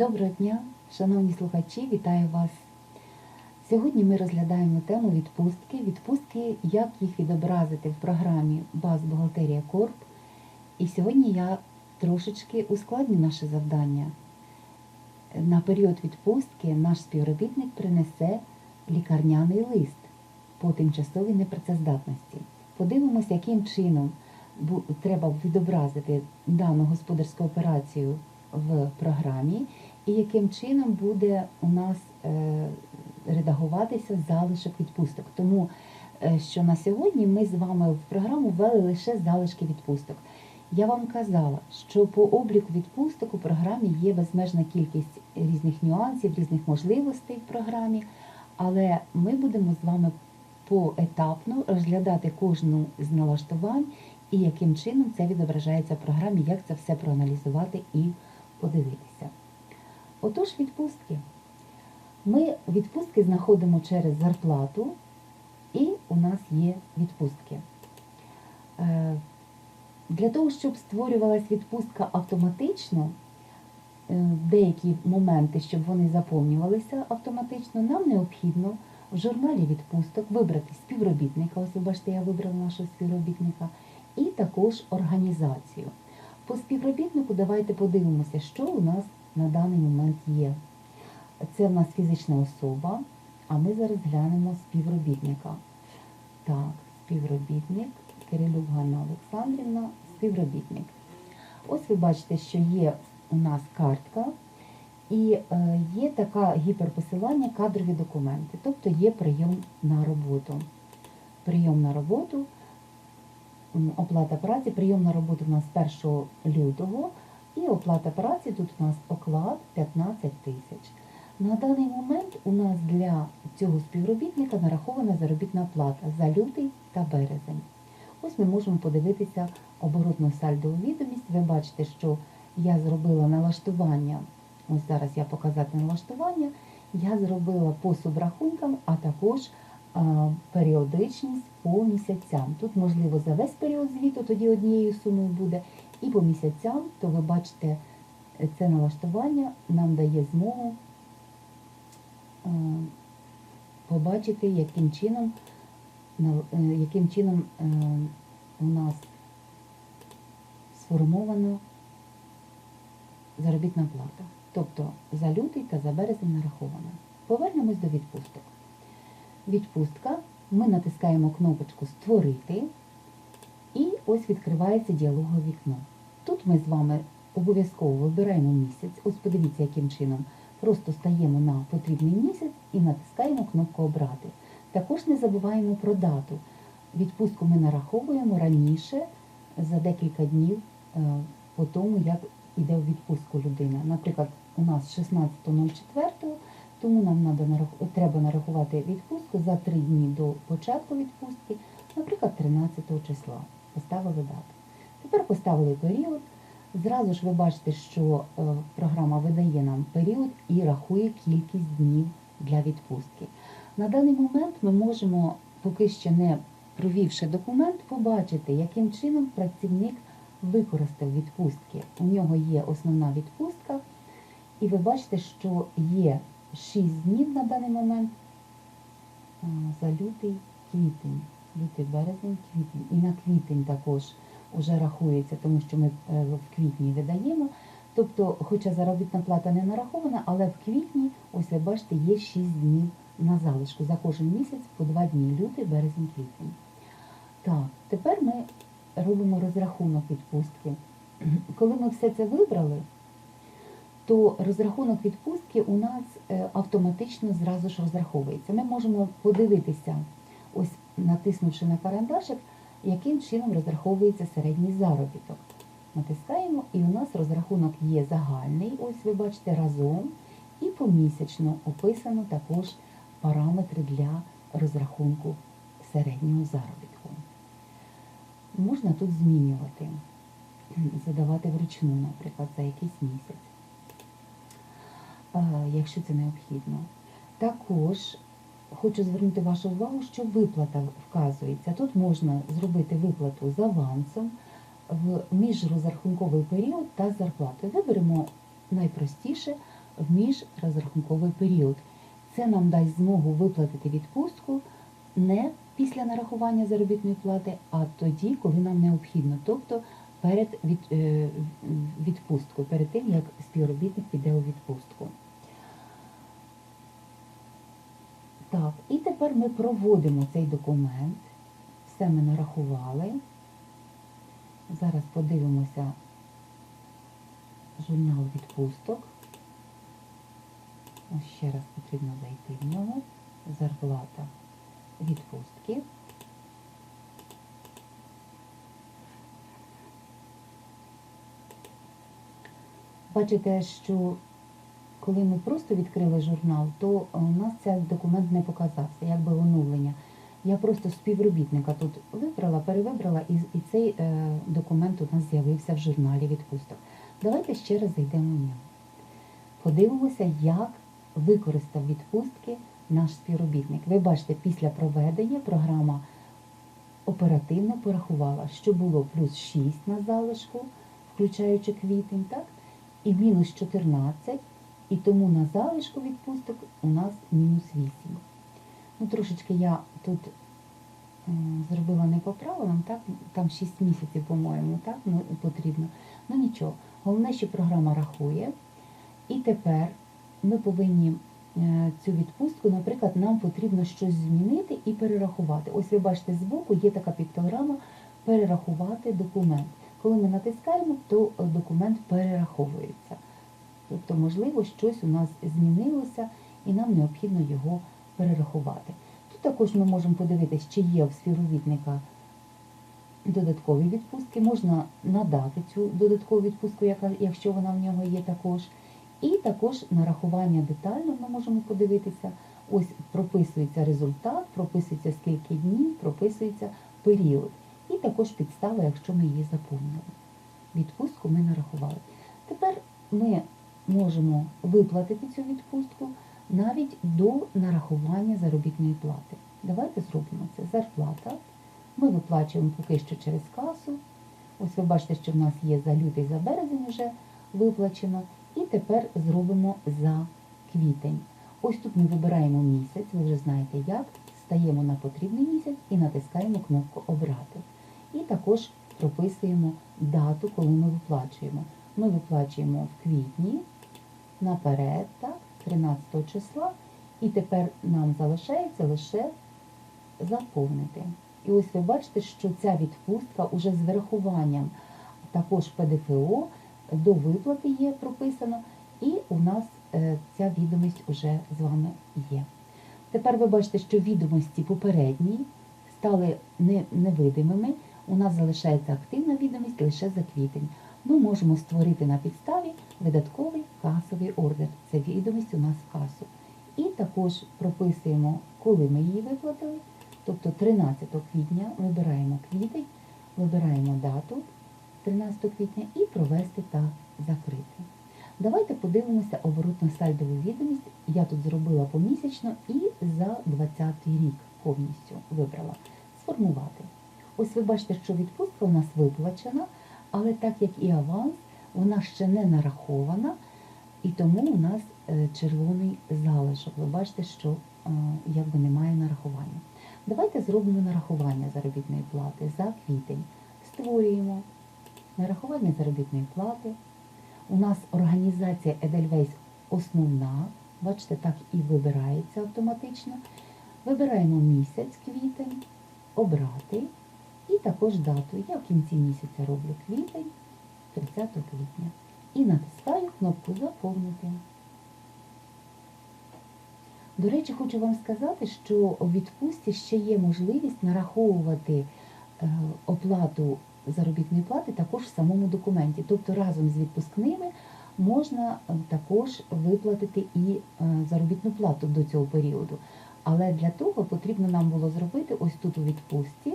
Доброго дня, шановні слухачі, вітаю вас. Сьогодні ми розглядаємо тему відпустки. Відпустки, як їх відобразити в програмі Баз Бухгалтерія Корп. І сьогодні я трошечки ускладню наше завдання. На період відпустки наш співробітник принесе лікарняний лист по тимчасовій непрацездатності. Подивимося, яким чином треба відобразити дану господарську операцію в програмі, і яким чином буде у нас е, редагуватися залишок відпусток. Тому е, що на сьогодні ми з вами в програму ввели лише залишки відпусток. Я вам казала, що по обліку відпусток у програмі є безмежна кількість різних нюансів, різних можливостей в програмі, але ми будемо з вами поетапно розглядати кожну з налаштувань і яким чином це відображається в програмі, як це все проаналізувати і подивитися. Отож, відпустки. Ми відпустки знаходимо через зарплату, і у нас є відпустки. Е, Для того, щоб створювалась відпустка автоматично, е, деякі моменти, щоб вони заповнювалися автоматично, нам необхідно в журналі відпусток вибрати співробітника, ось ви я вибрала нашого співробітника, і також організацію. По співробітнику давайте подивимося, що у нас на даний момент є. Це в нас фізична особа, а ми зараз глянемо співробітника. Так, співробітник, Кирилюк Ганна Олександрівна, співробітник. Ось ви бачите, що є у нас картка і е, є така гіперпосилання кадрові документи, тобто є прийом на роботу. Прийом на роботу, оплата праці, прийом на роботу у нас 1 лютого, і оплата праці тут у нас оклад 15 тисяч. На даний момент у нас для цього співробітника нарахована заробітна плата за лютий та березень. Ось ми можемо подивитися оборотну сальдову відомість. Ви бачите, що я зробила налаштування. Ось зараз я показати налаштування. Я зробила по субрахункам, а також періодичність по місяцям. Тут, можливо, за весь період звіту тоді однією сумою буде, і по місяцям, то ви бачите, е, це налаштування нам дає змогу е, побачити, яким чином, е, яким чином у нас сформована заробітна плата. Тобто за лютий та за березень нарахована. Повернемось до відпусток. Відпустка. Ми натискаємо кнопочку Створити ось відкривається діалогове вікно. Тут ми з вами обов'язково вибираємо місяць. Ось подивіться, яким чином. Просто стаємо на потрібний місяць і натискаємо кнопку Обрати. Також не забуваємо про дату. Відпустку ми нараховуємо раніше за декілька днів е, по тому, як іде в відпустку людина. Наприклад, у нас 16.04, тому нам треба нарахувати відпустку за три дні до початку відпустки, наприклад, 13 числа. Поставили дату. Тепер поставили період. Зразу ж ви бачите, що е, програма видає нам період і рахує кількість днів для відпустки. На даний момент ми можемо, поки ще не провівши документ, побачити, яким чином працівник використав відпустки. У нього є основна відпустка, і ви бачите, що є 6 днів на даний момент за лютий, квітень, лютий, березень, квітень. І на квітень також вже рахується, тому що ми е, в квітні видаємо. Тобто, хоча заробітна плата не нарахована, але в квітні, ось ви бачите, є 6 днів на залишку за кожен місяць по 2 дні лютий, березень, квітень. Так, тепер ми робимо розрахунок відпустки. Коли ми все це вибрали, то розрахунок відпустки у нас е, автоматично зразу ж розраховується. Ми можемо подивитися, ось натиснувши на карандашик, яким чином розраховується середній заробіток. Натискаємо, і у нас розрахунок є загальний, ось ви бачите, разом, і помісячно описано також параметри для розрахунку середнього заробітку. Можна тут змінювати, задавати вручну, наприклад, за якийсь місяць, е, якщо це необхідно. Також хочу звернути вашу увагу, що виплата вказується. Тут можна зробити виплату з авансом в міжрозрахунковий період та з зарплатою. Виберемо найпростіше в міжрозрахунковий період. Це нам дасть змогу виплатити відпустку не після нарахування заробітної плати, а тоді, коли нам необхідно, тобто перед е, відпусткою, перед тим, як співробітник піде у відпустку. Так, і тепер ми проводимо цей документ. Все ми нарахували. Зараз подивимося журнал відпусток. Ось ще раз потрібно зайти в нього. Зарплата відпустки. Бачите, що коли ми просто відкрили журнал, то е, у нас цей документ не показався, якби оновлення. Я просто співробітника тут вибрала, перевибрала, і, і цей е, документ у нас з'явився в журналі відпусток. Давайте ще раз зайдемо в нього. Подивимося, як використав відпустки наш співробітник. Ви бачите, після проведення програма оперативно порахувала, що було плюс 6 на залишку, включаючи квітень, так? і мінус 14, і тому на залишку відпусток у нас мінус 8. Ну, трошечки я тут зробила не по правилам, так? там 6 місяців, по-моєму, так? Ну, потрібно. Ну нічого. Головне, що програма рахує. І тепер ми повинні е, цю відпустку, наприклад, нам потрібно щось змінити і перерахувати. Ось ви бачите, збоку є така піктограма перерахувати документ. Коли ми натискаємо, то е, документ перераховується. Тобто, можливо, щось у нас змінилося і нам необхідно його перерахувати. Тут також ми можемо подивитися, чи є у співробітника додаткові відпустки. Можна надати цю додаткову відпустку, якщо вона в нього є також. І також нарахування детально ми можемо подивитися. Ось прописується результат, прописується скільки днів, прописується період. І також підстава, якщо ми її заповнили. Відпустку ми нарахували. Тепер ми можемо виплатити цю відпустку навіть до нарахування заробітної плати. Давайте зробимо це. Зарплата. Ми виплачуємо поки що через касу. Ось ви бачите, що в нас є за лютий, за березень вже виплачено. І тепер зробимо за квітень. Ось тут ми вибираємо місяць, ви вже знаєте як. Стаємо на потрібний місяць і натискаємо кнопку Обрати. І також прописуємо дату, коли ми виплачуємо. Ми виплачуємо в квітні наперед, так, 13 числа. І тепер нам залишається лише заповнити. І ось ви бачите, що ця відпустка уже з вирахуванням також ПДФО до виплати є прописано, і у нас е, ця відомість вже з вами є. Тепер ви бачите, що відомості попередні стали не- невидимими. У нас залишається активна відомість лише за квітень. Ми можемо створити на підставі видатковий касовий ордер. Це відомість у нас в касу. І також прописуємо, коли ми її виплатили. Тобто 13 квітня вибираємо квітень, вибираємо дату 13 квітня і провести та закрити. Давайте подивимося оборотно сальдову відомість. Я тут зробила помісячно і за 20 рік повністю вибрала. Сформувати. Ось ви бачите, що відпустка у нас виплачена, але так як і аванс, вона ще не нарахована, і тому у нас е, червоний залишок. Ви бачите, що е, якби немає нарахування. Давайте зробимо нарахування заробітної плати за квітень. Створюємо нарахування заробітної плати. У нас організація Edelweiss основна, бачите, так і вибирається автоматично. Вибираємо місяць, квітень, обрати і також дату. Я в кінці місяця роблю квітень, 30 квітня. І натискаю кнопку Заповнити. До речі, хочу вам сказати, що у відпустці ще є можливість нараховувати е, оплату заробітної плати також в самому документі. Тобто разом з відпускними можна е, також виплатити і е, заробітну плату до цього періоду. Але для того потрібно нам було зробити ось тут у відпустці,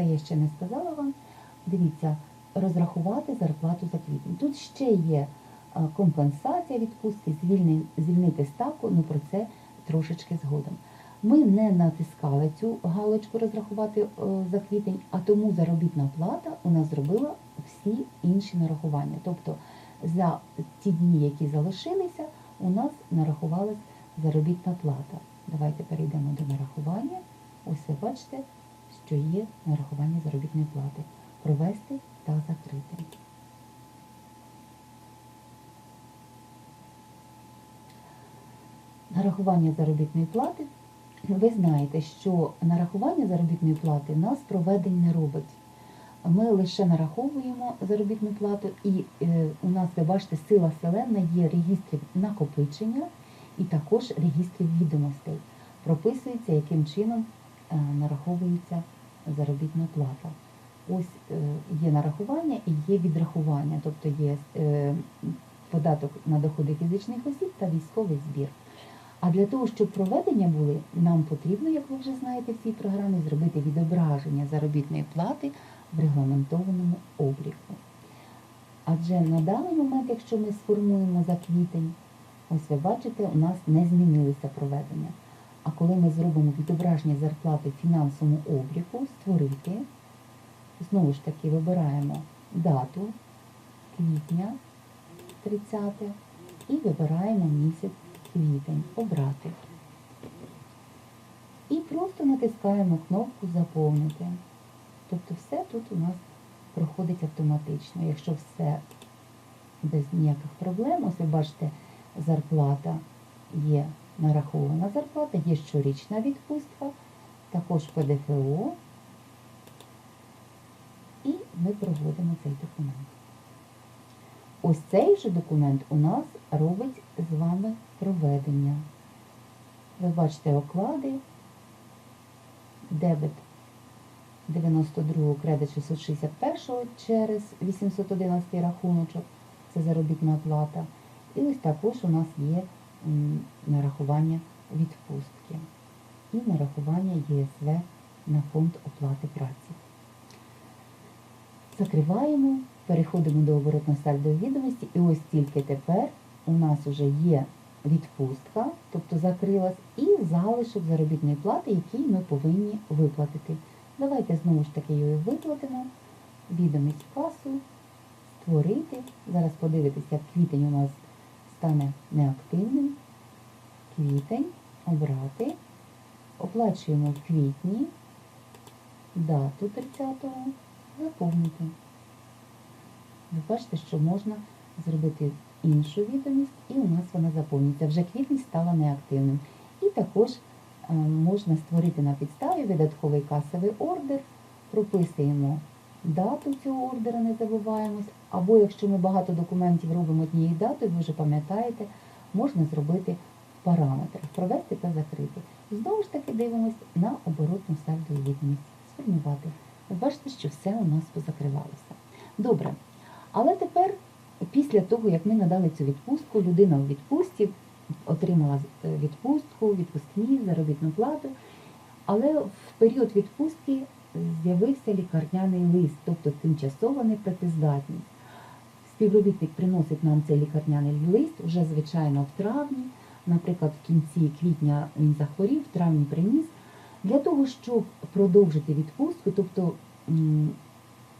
це я ще не сказала вам. Дивіться, розрахувати зарплату за квітень. Тут ще є компенсація відпустки, звільнити ставку, ну про це трошечки згодом. Ми не натискали цю галочку розрахувати е, за квітень, а тому заробітна плата у нас зробила всі інші нарахування. Тобто за ті дні, які залишилися, у нас нарахувалась заробітна плата. Давайте перейдемо до нарахування. Ось ви бачите, що є нарахування заробітної плати. Провести та закрити. Нарахування заробітної плати. Ви знаєте, що нарахування заробітної плати нас проведень не робить. Ми лише нараховуємо заробітну плату, і е, у нас, ви бачите, сила селена є регістрів накопичення і також регістрів відомостей. Прописується, яким чином е, нараховується заробітна плата. Ось е, є нарахування і є відрахування, тобто є е, податок на доходи фізичних осіб та військовий збір. А для того, щоб проведення були, нам потрібно, як ви вже знаєте в цій програмі, зробити відображення заробітної плати в регламентованому обліку. Адже на даний момент, якщо ми сформуємо за квітень, ось ви бачите, у нас не змінилися проведення. А коли ми зробимо відображення зарплати в фінансовому обліку, створити, знову ж таки вибираємо дату квітня 30 і вибираємо місяць квітень обрати. І просто натискаємо кнопку Заповнити. Тобто все тут у нас проходить автоматично. Якщо все без ніяких проблем, ось ви бачите, зарплата є нарахована зарплата, є щорічна відпустка, також ПДФО. І ми проводимо цей документ. Ось цей же документ у нас робить з вами проведення. Ви бачите оклади, дебет 92 кредит 661 через 811 рахуночок, це заробітна плата. І ось також у нас є нарахування відпустки і нарахування ЄСВ на фонд оплати праці. Закриваємо, переходимо до оборотно-сальдової відомості, і ось тільки тепер у нас вже є відпустка, тобто закрилась, і залишок заробітної плати, який ми повинні виплатити. Давайте знову ж таки її виплатимо. Відомість касу, створити. Зараз подивитися, квітень у нас стане неактивним. Квітень, обрати. Оплачуємо в квітні, дату 30-го, заповнити. Ви бачите, що можна зробити іншу відомість, і у нас вона заповнюється. Вже квітень стала неактивним. І також е, можна створити на підставі видатковий касовий ордер, прописуємо дату цього ордера, не забуваємось. Або якщо ми багато документів робимо однією датою, ви вже пам'ятаєте, можна зробити в параметрах, провести та закрити. Знову ж таки дивимось на оборотну сальдову відомість. Сформувати. Бачите, що все у нас позакривалося. Добре. Але тепер, після того, як ми надали цю відпустку, людина у відпустці отримала е, відпустку, відпускні, заробітну плату. Але в період відпустки з'явився лікарняний лист, тобто тимчасова непрацездатність. Співробітник приносить нам цей лікарняний лист вже, звичайно, в травні. Наприклад, в кінці квітня він захворів, в травні приніс. Для того, щоб продовжити відпустку, тобто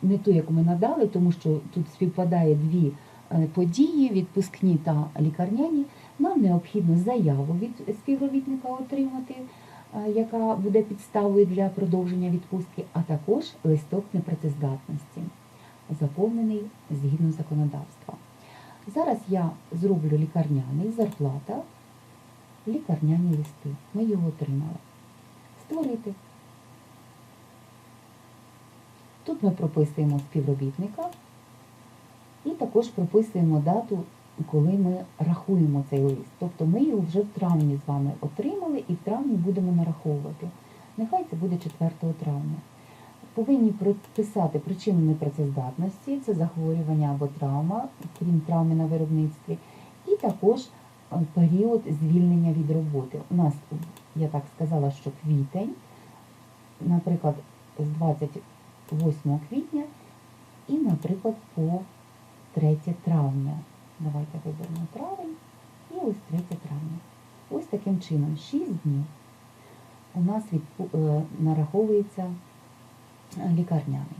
не ту, яку ми надали, тому що тут співпадає дві е, події, відпускні та лікарняні, нам необхідно заяву від співробітника отримати, яка буде підставою для продовження відпустки, а також листок непрацездатності, заповнений згідно законодавства. Зараз я зроблю лікарняний зарплата, лікарняні листи. Ми його отримали. Створити. Тут ми прописуємо співробітника і також прописуємо дату, коли ми рахуємо цей лист. Тобто ми його вже в травні з вами отримали і в травні будемо нараховувати. Нехай це буде 4 травня. Повинні прописати причину непрацездатності, це захворювання або травма, крім травми на виробництві, і також е, період звільнення від роботи. У нас, я так сказала, що квітень, наприклад, з 28 квітня і, наприклад, по 3 травня. Давайте виберемо травень і ось 3 травня. Ось таким чином, 6 днів у нас відпу- е, нараховується е, лікарняний.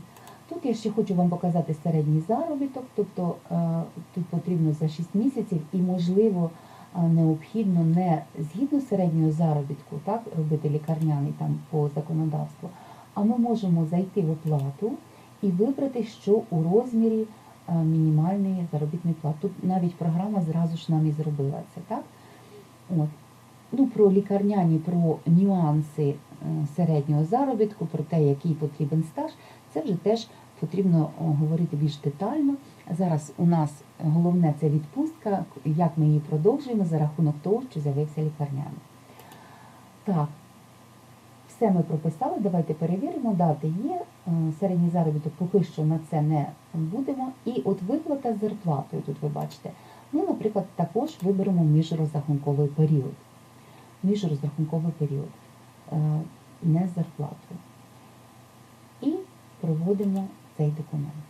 Тут я ще хочу вам показати середній заробіток, тобто е, тут потрібно за 6 місяців і, можливо, е, необхідно не згідно середнього заробітку, так, робити лікарняний там по законодавству, а ми можемо зайти в оплату і вибрати, що у розмірі е, мінімальної заробітної плати. Тут навіть програма зразу ж нам і зробила це, так? От. Ну, про лікарняні, про нюанси е, середнього заробітку, про те, який потрібен стаж, це вже теж потрібно говорити більш детально. Зараз у нас головне це відпустка, як ми її продовжуємо за рахунок того, що з'явився лікарняний. Так, все ми прописали, давайте перевіримо. Дати є, е, середній заробіток поки що на це не будемо. І от виплата з зарплатою, тут ви бачите. Ми, наприклад, також виберемо міжрозрахунковий період. Міжрозрахунковий період, е, не з зарплатою. І проводимо цей документ.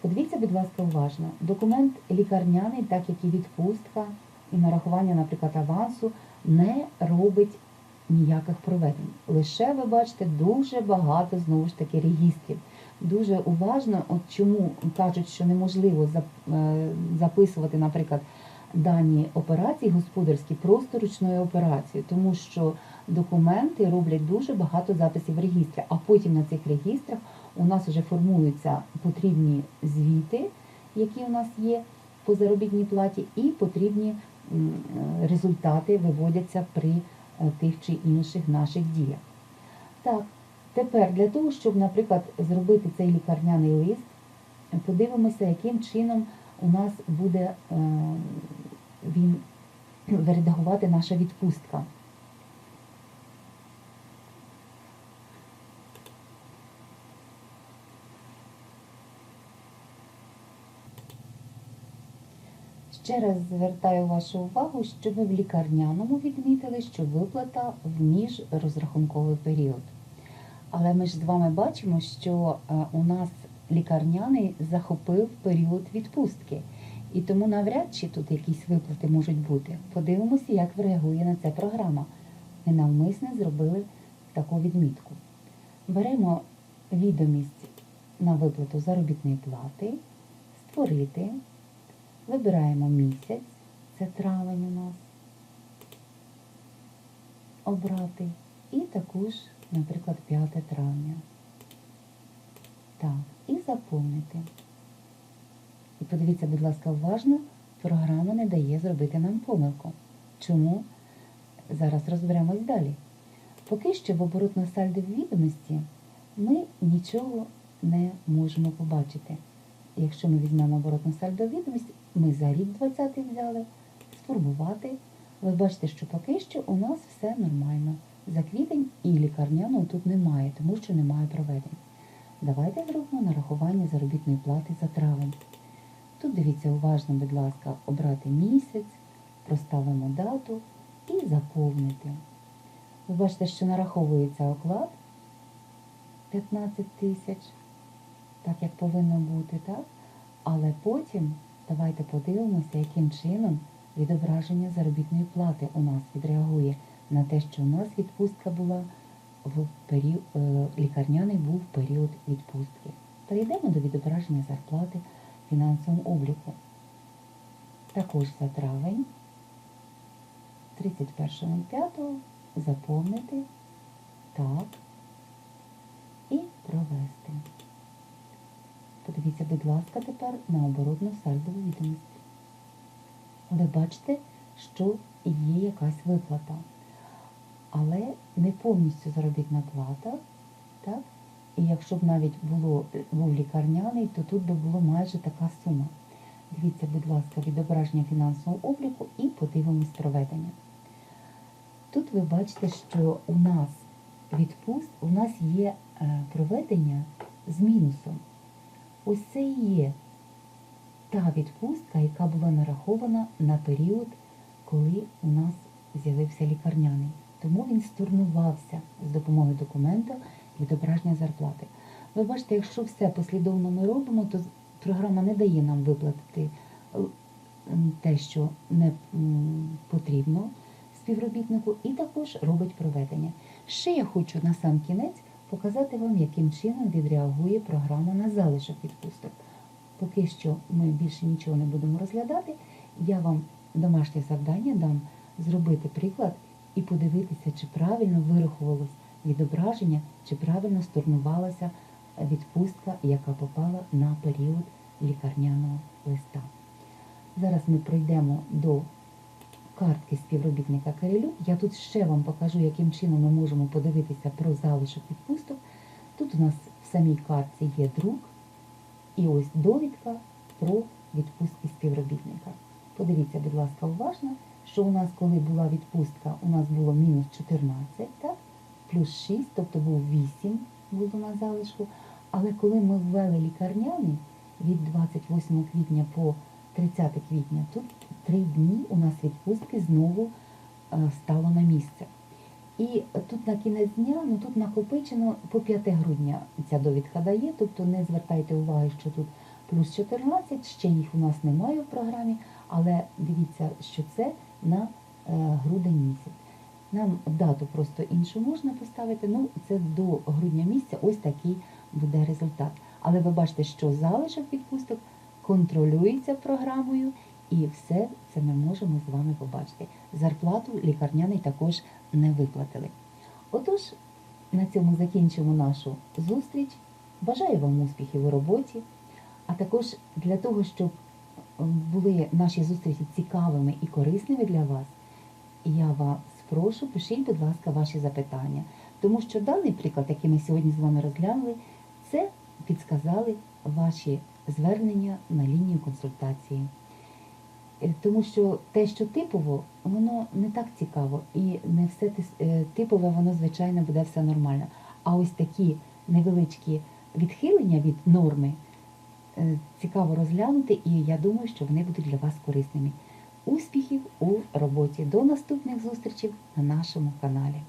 Подивіться, будь ласка, уважно. Документ лікарняний, так як і відпустка, і нарахування, наприклад, авансу, не робить ніяких проведень. Лише ви бачите дуже багато знову ж таки регістрів. Дуже уважно, от чому кажуть, що неможливо е, записувати, наприклад, дані операції господарські просто ручною операцією, тому що документи роблять дуже багато записів в а потім на цих регістрах у нас вже формуються потрібні звіти, які у нас є по заробітній платі, і потрібні результати виводяться при е, тих чи інших наших діях. Так, тепер для того, щоб, наприклад, зробити цей лікарняний лист, подивимося, яким чином у нас буде е, він редагувати наша відпустка. Ще раз звертаю вашу увагу, що ви в лікарняному відмітили, що виплата в міжрозрахунковий період. Але ми ж з вами бачимо, що е, у нас лікарняний захопив період відпустки. І тому навряд чи тут якісь виплати можуть бути. Подивимося, як реагує на це програма. Ми навмисне зробили таку відмітку. Беремо відомість на виплату заробітної плати, створити, вибираємо місяць, це травень у нас, обрати. І також, наприклад, 5 травня. Так, і заповнити. І подивіться, будь ласка, уважно, програма не дає зробити нам помилку. Чому? Зараз розберемось далі. Поки що в оборотно сальдо відомості ми нічого не можемо побачити. Якщо ми візьмемо оборотну сальдо відомість, ми за рік 20 взяли, сформувати. Ви бачите, що поки що у нас все нормально. За квітень і лікарняного тут немає, тому що немає проведень. Давайте зробимо нарахування заробітної плати за травень. Тут дивіться уважно, будь ласка, обрати місяць, проставимо дату і заповнити. Ви бачите, що нараховується оклад 15 тисяч, так як повинно бути, так? Але потім давайте подивимося, яким чином відображення заробітної плати у нас відреагує на те, що у нас відпустка була в період, лікарняний був період відпустки. Перейдемо до відображення зарплати фінансовому обліку. Також за травень 31.05 заповнити так і провести. Подивіться, будь ласка, тепер на оборотну сальдову відомість. Ви бачите, що є якась виплата, але не повністю заробітна плата, так? І якщо б навіть було, був лікарняний, то тут би було майже така сума. Дивіться, будь ласка, відображення фінансового обліку і подивимось проведення. Тут ви бачите, що у нас відпуст, у нас є е, проведення з мінусом. Ось є та відпустка, яка була нарахована на період, коли у нас з'явився лікарняний. Тому він стурнувався з допомогою документу відображення зарплати. Ви бачите, якщо все послідовно ми робимо, то програма не дає нам виплатити е, те, що не потрібно співробітнику, і також робить проведення. Ще я хочу на сам кінець показати вам, яким чином відреагує програма на залишок відпусток. Поки що ми більше нічого не будемо розглядати. Я вам домашнє завдання дам зробити приклад і подивитися, чи правильно вирахувалось відображення, чи правильно stornувалася відпустка, яка попала на період лікарняного листа. Зараз ми пройдемо до картки співробітника Кирилюк. Я тут ще вам покажу, яким чином ми можемо подивитися про залишок відпусток. Тут у нас в самій картці є друк і ось довідка про відпустки співробітника. Подивіться, будь ласка, уважно, що у нас, коли була відпустка, у нас було мінус 14, так? плюс 6, тобто був 8 було на залишку. Але коли ми ввели лікарняний від 28 квітня по 30 квітня, тут три дні у нас відпустки знову е, стало на місце. І тут на кінець дня, ну тут накопичено по 5 грудня ця довідка дає, тобто не звертайте уваги, що тут плюс 14, ще їх у нас немає в програмі, але дивіться, що це на е, грудень місяць. Нам дату просто іншу можна поставити, ну це до грудня місяця ось такий буде результат. Але ви бачите, що залишок відпусток контролюється програмою, і все це ми можемо з вами побачити. Зарплату лікарняний також не виплатили. Отож, на цьому закінчимо нашу зустріч. Бажаю вам успіхів у роботі, а також для того, щоб були наші зустрічі цікавими і корисними для вас, я вас прошу, пишіть, будь ласка, ваші запитання. Тому що даний приклад, який ми сьогодні з вами розглянули, це підсказали ваші звернення на лінію консультації. Е, Тому що те, що типово, воно не так цікаво, і не все е, типове, воно, звичайно, буде все нормально. А ось такі невеличкі відхилення від норми е, цікаво розглянути, і я думаю, що вони будуть для вас корисними. Успіхів у роботі! До наступних зустрічей на нашому каналі.